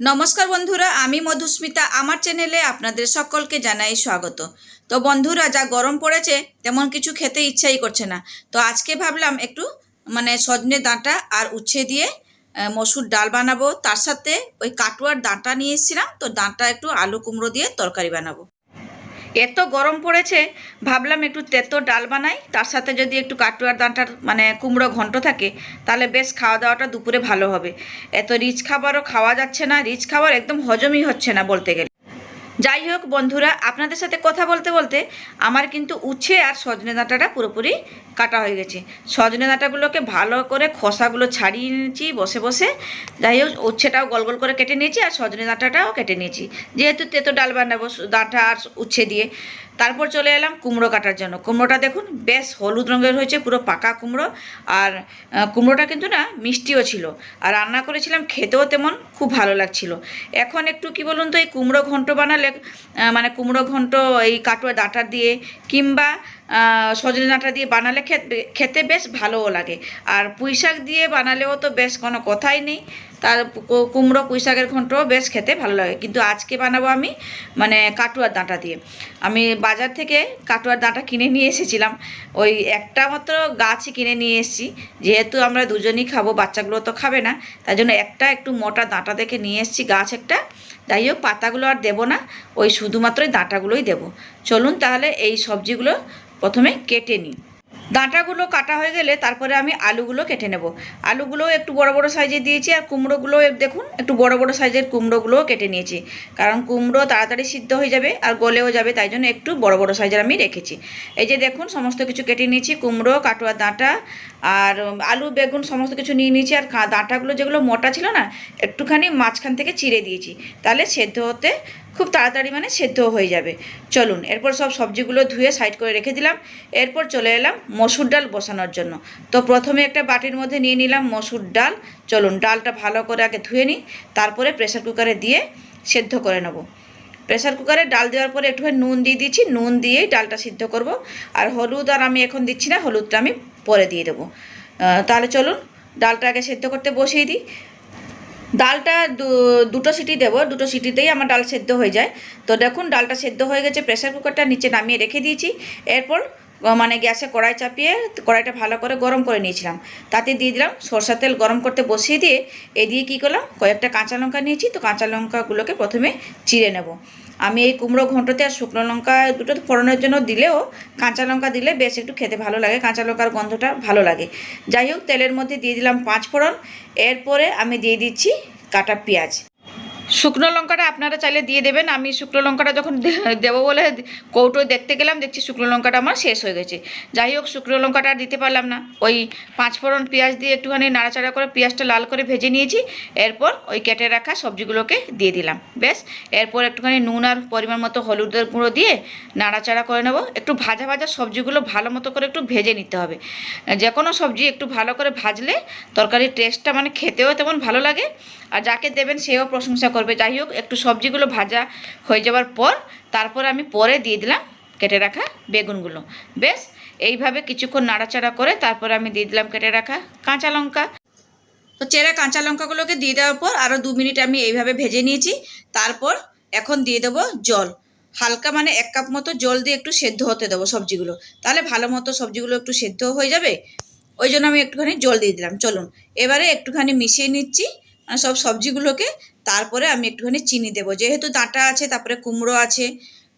নমস্কার বন্ধুরা, আমি মধুস্মিতা। আমার চ্যানেলে আপনাদের সকলকে জানাই স্বাগত। তো বন্ধুরা, যা গরম পড়েছে, তেমন কিছু খেতে ইচ্ছাই করছে না। তো আজকে ভাবলাম একটু মানে সজনে দাঁটা আর উচ্ছে দিয়ে মসুর ডাল বানাবো। তার সাথে ওই কাটুয়ার দাঁটা নিয়ে এসেছিলাম। তো ডাঁটা একটু আলু কুমড়ো দিয়ে তরকারি বানাবো। এত গরম পড়েছে, ভাবলাম একটু তেতো ডাল বানাই, তার সাথে যদি একটু কাটুয়ার দাঁটার মানে কুমড়ো ঘন্ট থাকে, তাহলে বেশ খাওয়া দাওয়াটা দুপুরে ভালো হবে। এত রিচ খাবারও খাওয়া যাচ্ছে না, রিচ খাবার একদম হজমই হচ্ছে না বলতে গেলে। যাই হোক বন্ধুরা, আপনাদের সাথে কথা বলতে বলতে আমার কিন্তু উচ্ছে আর সজনে ডাঁটাটা পুরোপুরি কাটা হয়ে গেছে। সজনে ডাঁটাগুলোকে ভালো করে খোসাগুলো ছাড়িয়ে নিয়েছি বসে বসে। যাই হোক, উচ্ছেটাও গোল গোল করে কেটে নিয়েছি আর সজনে ডাঁটাটাও কেটে নিয়েছি। যেহেতু তেতো ডাল বানাবো ডাঁটা আর উচ্ছে দিয়ে। তারপর চলে এলাম কুমড়ো কাটার জন্য। কুমড়োটা দেখুন, বেশ হলুদ রঙের হয়েছে, পুরো পাকা কুমড়ো। আর কুমড়োটা কিন্তু না মিষ্টিও ছিল। আর রান্না করেছিলাম খেতেও তেমন খুব ভালো লাগছিল। এখন একটু কি বলুন তো, এই কুমড়ো ঘন্ট বানালে মানে কুমড়ো ঘন্ট, এই কাটুয়া ডাঁটা দিয়ে কিংবা সজনে ডাঁটা দিয়ে বানালে খেতে বেশ ভালোও লাগে। আর পুঁই শাক দিয়ে বানালেও তো বেশ কোনো কথাই নেই। তার কুমড়ো পুঁই শাকের ঘন্টও বেশ খেতে ভালো লাগে। কিন্তু আজকে বানাবো আমি মানে কাটুয়ার ডাঁটা দিয়ে। আমি বাজার থেকে কাটুয়ার ডাঁটা কিনে নিয়ে এসেছিলাম। ওই একটা মাত্র গাছই কিনে নিয়ে এসেছি। যেহেতু আমরা দুজনই খাব, বাচ্চাগুলো তো খাবে না তাই জন্য একটা একটু মোটা ডাঁটা দেখে নিয়ে এসেছি গাছ একটা। যাই হোক, পাতাগুলো আর দেবো না, ওই শুধুমাত্রই ডাঁটাগুলোই দেবো। চলুন তাহলে এই সবজিগুলো প্রথমে কেটে নিই। ডাঁটাগুলো কাটা হয়ে গেলে তারপরে আমি আলুগুলো কেটে নেব। আলুগুলো একটু বড় বড় সাইজে দিয়েছি আর কুমড়োগুলো দেখুন, একটু বড় বড় সাইজের কুমড়োগুলোও কেটে নিয়েছি। কারণ কুমড়ো তাড়াতাড়ি সিদ্ধ হয়ে যাবে আর গলেও যাবে, তাই জন্য একটু বড় বড় সাইজের আমি রেখেছি। এই যে দেখুন, সমস্ত কিছু কেটে নিয়েছি, কুমড়ো, কাটোয়া ডাঁটা আর আলু, বেগুন সমস্ত কিছু নিয়ে নিয়েছি। আর ডাঁটাগুলো যেগুলো মোটা ছিল না, একটুখানি মাঝখান থেকে চিড়ে দিয়েছি। তাহলে সেদ্ধ হতে খুব তাড়াতাড়ি মানে সেদ্ধ হয়ে যাবে। চলুন, এরপর সব সবজিগুলো ধুয়ে সাইড করে রেখে দিলাম। এরপর চলে এলাম মসুর ডাল বসানোর জন্য। তো প্রথমে একটা বাটির মধ্যে নিয়ে নিলাম মসুর ডাল। চলুন, ডালটা ভালো করে আগে ধুয়ে নিই, তারপরে প্রেসার কুকারে দিয়ে সেদ্ধ করে নেব। প্রেসার কুকারে ডাল দেওয়ার পরে একটুখানি নুন দিয়ে দিচ্ছি। নুন দিয়েই ডালটা সিদ্ধ করব। আর হলুদ আর আমি এখন দিচ্ছি না, হলুদটা আমি পরে দিয়ে দেবো। তাহলে চলুন, ডালটা আগে সেদ্ধ করতে বসিয়ে দিই। ডালটা দু- দুটো সিটি দেব, দুটো সিটিতেই আমার ডাল সেদ্ধ হয়ে যায়। তো দেখুন, ডালটা সেদ্ধ হয়ে গেছে প্রেশার কুকারটা নিচে নামিয়ে রেখে দিয়েছি। এরপর মানে গ্যাসে কড়াই চাপিয়ে কড়াইটা ভালো করে গরম করে নিয়েছিলাম। তাতে দিয়ে দিলাম সরষা তেল গরম করতে বসিয়ে দিয়ে এ দিয়ে কী করলাম, কয়েকটা কাঁচা লঙ্কা নিয়েছি। তো কাঁচা লঙ্কাগুলোকে প্রথমে চিড়ে নেব। আমি এই কুমড়ো ঘন্টতে আর শুকনো লঙ্কা দুটো ফোড়নের জন্য দিলেও কাঁচা লঙ্কা দিলে বেশ একটু খেতে ভালো লাগে, কাঁচা লঙ্কার গন্ধটা ভালো লাগে। যাই হোক, তেলের মধ্যে দিয়ে দিলাম পাঁচ ফোড়ন, এরপরে আমি দিয়ে দিচ্ছি কাটা পেঁয়াজ। শুকনো লঙ্কাটা আপনারা চাইলে দিয়ে দেবেন। আমি শুকনো লঙ্কাটা যখন দেবো বলে কৌটো দেখতে গেলাম, দেখছি শুকনো লঙ্কাটা আমার শেষ হয়ে গেছে। যাই হোক, শুকনো লঙ্কাটা দিতে পারলাম না। ওই পাঁচ ফোড়ন পেঁয়াজ দিয়ে একটুখানি নাড়াচাড়া করে পেঁয়াজটা লাল করে ভেজে নিয়েছি। এরপর ওই কেটে রাখা সবজিগুলোকে দিয়ে দিলাম। বেশ এরপর একটুখানি নুন আর পরিমাণ মতো হলুদের গুঁড়ো দিয়ে নাড়াচাড়া করে নেব। একটু ভাজা ভাজা সবজিগুলো ভালো মতো করে একটু ভেজে নিতে হবে। যে কোনো সবজি একটু ভালো করে ভাজলে তরকারির টেস্টটা মানে খেতেও তেমন ভালো লাগে। আর যাকে দেবেন সেও প্রশংসা করবে। যাই হোক, একটু সবজিগুলো ভাজা হয়ে যাওয়ার পর তারপর আমি পরে দিয়ে দিলাম কেটে রাখা বেগুনগুলো। বেশ, এইভাবে কিছুক্ষণ নাড়াচাড়া করে তারপর আমি দিয়ে দিলাম কেটে রাখা কাঁচা লঙ্কা। তো চেরা কাঁচা লঙ্কাগুলোকে দিয়ে দেওয়ার পর আরও দু মিনিট আমি এইভাবে ভেজে নিয়েছি। তারপর এখন দিয়ে দেবো জল। হালকা মানে এক কাপ মতো জল দিয়ে একটু সেদ্ধ হতে দেবো সবজিগুলো। তাহলে ভালো মতো সবজিগুলো একটু সেদ্ধ হয়ে যাবে। ওই জন্য আমি একটুখানি জল দিয়ে দিলাম। চলুন, এবারে একটুখানি মিশিয়ে নিচ্ছি। সব সবজিগুলোকে তারপরে আমি একটুখানি চিনি দেবো। যেহেতু ডাঁটা আছে, তারপরে কুমড়ো আছে,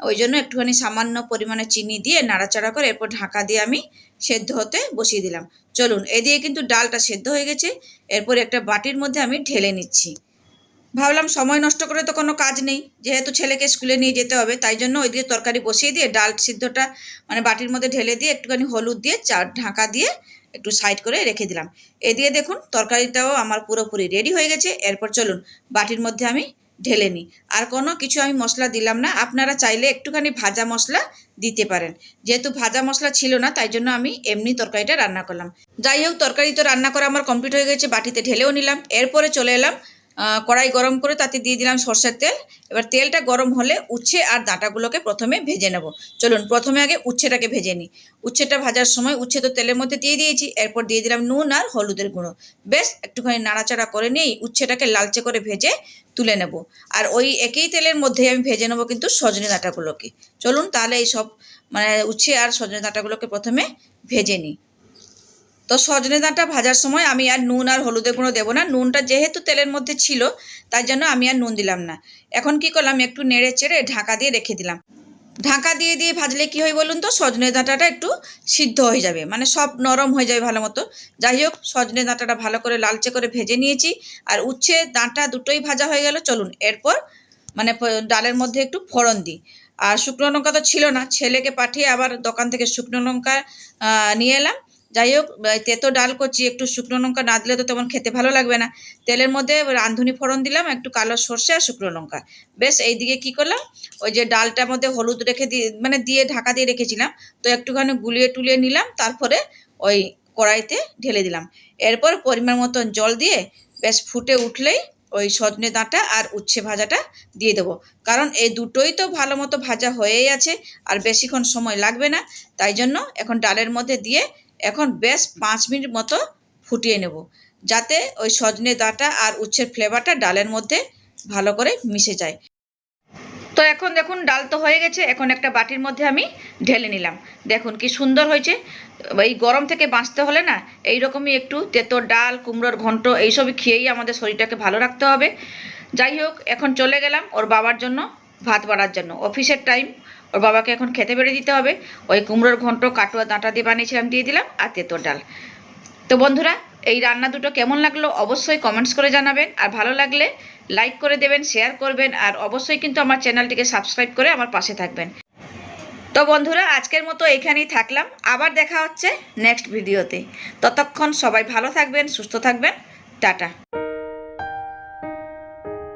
ওই জন্য একটুখানি সামান্য পরিমাণে চিনি দিয়ে নাড়াচাড়া করে এরপর ঢাকা দিয়ে আমি সেদ্ধ হতে বসিয়ে দিলাম। চলুন, এদিকে কিন্তু ডালটা সেদ্ধ হয়ে গেছে। এরপর একটা বাটির মধ্যে আমি ঢেলে নিচ্ছি। ভাবলাম সময় নষ্ট করে তো কোনো কাজ নেই। যেহেতু ছেলেকে স্কুলে নিয়ে যেতে হবে, তাই জন্য ওইদিকে তরকারি বসিয়ে দিয়ে ডাল সিদ্ধটা মানে বাটির মধ্যে ঢেলে দিয়ে একটুখানি হলুদ দিয়ে চা ঢাকা দিয়ে একটু সাইড করে রেখে দিলাম। এদিকে দেখুন, তরকারিটাও আমার পুরোপুরি রেডি হয়ে গেছে। এরপর চলুন, বাটির মধ্যে আমি ঢেলে নিই। আর কোনো কিছু আমি মশলা দিলাম না। আপনারা চাইলে একটুখানি ভাজা মশলা দিতে পারেন। যেহেতু ভাজা মশলা ছিল না, তাই জন্য আমি এমনি তরকারিটা রান্না করলাম। যাই হোক, তরকারি তো রান্না করা আমার কমপ্লিট হয়ে গেছে। বাটিতে ঢেলেও নিলাম। এরপরে চলে এলাম কড়াই গরম করে তাতে দিয়ে দিলাম সর্ষের তেল। এবার তেলটা গরম হলে উচ্ছে আর ডাঁটাগুলোকে প্রথমে ভেজে নেব। চলুন, প্রথমে আগে উচ্ছেটাকে ভেজে নিই। উচ্ছেটা ভাজার সময় উচ্ছে তো তেলের মধ্যে দিয়ে দিয়েছি, এরপর দিয়ে দিলাম নুন আর হলুদের গুঁড়ো। বেশ একটুখানি নাড়াচাড়া করে নিয়েই উচ্ছেটাকে লালচে করে ভেজে তুলে নেব। আর ওই একই তেলের মধ্যেই আমি ভেজে নেব কিন্তু সজনে ডাঁটাগুলোকে। চলুন, তাহলে এই সব মানে উচ্ছে আর সজনে ডাঁটাগুলোকে প্রথমে ভেজে নিই। তো সজনে ডাঁটা ভাজার সময় আমি আর নুন আর হলুদের গুঁড়ো দেবো না। নুনটা যেহেতু তেলের মধ্যে ছিল, তাই জন্য আমি আর নুন দিলাম না। এখন কি করলাম, একটু নেড়ে চেড়ে ঢাকা দিয়ে রেখে দিলাম। ঢাকা দিয়ে দিয়ে ভাজলে কি হয় বলুন তো, সজনে ডাঁটাটা একটু সিদ্ধ হয়ে যাবে মানে সব নরম হয়ে যাবে ভালো মতো। যাই হোক, সজনে ডাঁটাটা ভালো করে লালচে করে ভেজে নিয়েছি। আর উচ্ছে ডাঁটা দুটোই ভাজা হয়ে গেল, চলুন এরপর মানে ডালের মধ্যে একটু ফোড়ন দিই। আর শুকনো লঙ্কা তো ছিল না, ছেলেকে পাঠিয়ে আবার দোকান থেকে শুকনো লঙ্কা নিয়ে এলাম। যাই হোক তেতো ডাল করছি একটু শুকনো লঙ্কা না দিলে তো তেমন খেতে ভালো লাগবে না। তেলের মধ্যে রাঁধুনি ফোড়ন দিলাম, একটু কালো সর্ষে আর শুকনো লঙ্কা। বেশ, এইদিকে কি করলাম? ওই যে ডালটার মধ্যে হলুদ রেখে দিয়ে মানে দিয়ে ঢাকা দিয়ে রেখেছিলাম। তো একটুখানি গুলিয়ে টুলিয়ে নিলাম, তারপরে ওই কড়াইতে ঢেলে দিলাম। এরপর পরিমাণ মতন জল দিয়ে বেশ ফুটে উঠলেই ওই সজনে ডাঁটা আর উচ্ছে ভাজাটা দিয়ে দেবো। কারণ এই দুটোই তো ভালো মতো ভাজা হয়েই আছে, আর বেশিক্ষণ সময় লাগবে না। তাই জন্য এখন ডালের মধ্যে দিয়ে এখন বেশ পাঁচ মিনিট মতো ফুটিয়ে নেব, যাতে ওই সজনে ডাঁটা আর উচ্ছের ফ্লেভারটা ডালের মধ্যে ভালো করে মিশে যায়। তো এখন দেখুন, ডাল তো হয়ে গেছে, এখন একটা বাটির মধ্যে আমি ঢেলে নিলাম। দেখুন কি সুন্দর হয়েছে। এই গরম থেকে বাঁচতে হলে না এই রকমই একটু তেতো ডাল, কুমড়োর ঘন্ট, এইসবই খেয়েই আমাদের শরীরটাকে ভালো রাখতে হবে। যাই হোক, এখন চলে গেলাম ওর বাবার জন্য, ভাত বাড়ার জন্য। অফিসের টাইম ওর বাবাকে এখন খেতে বেড়ে দিতে হবে। ওই কুমড়োর ঘন্ট, কাটুয়া ডাঁটা দিয়ে বানিয়েছিলাম, দিয়ে দিলাম, আর তেঁতোর ডাল। তো বন্ধুরা, এই রান্না দুটো কেমন লাগল অবশ্যই কমেন্টস করে জানাবেন। আর ভালো লাগলে লাইক করে দেবেন শেয়ার করবেন, আর অবশ্যই কিন্তু আমার চ্যানেলটিকে সাবস্ক্রাইব করে আমার পাশে থাকবেন। তো বন্ধুরা, আজকের মতো এখানেই থাকলাম। আবার দেখা হচ্ছে নেক্সট ভিডিওতে ততক্ষণ সবাই ভালো থাকবেন, সুস্থ থাকবেন। টাটা।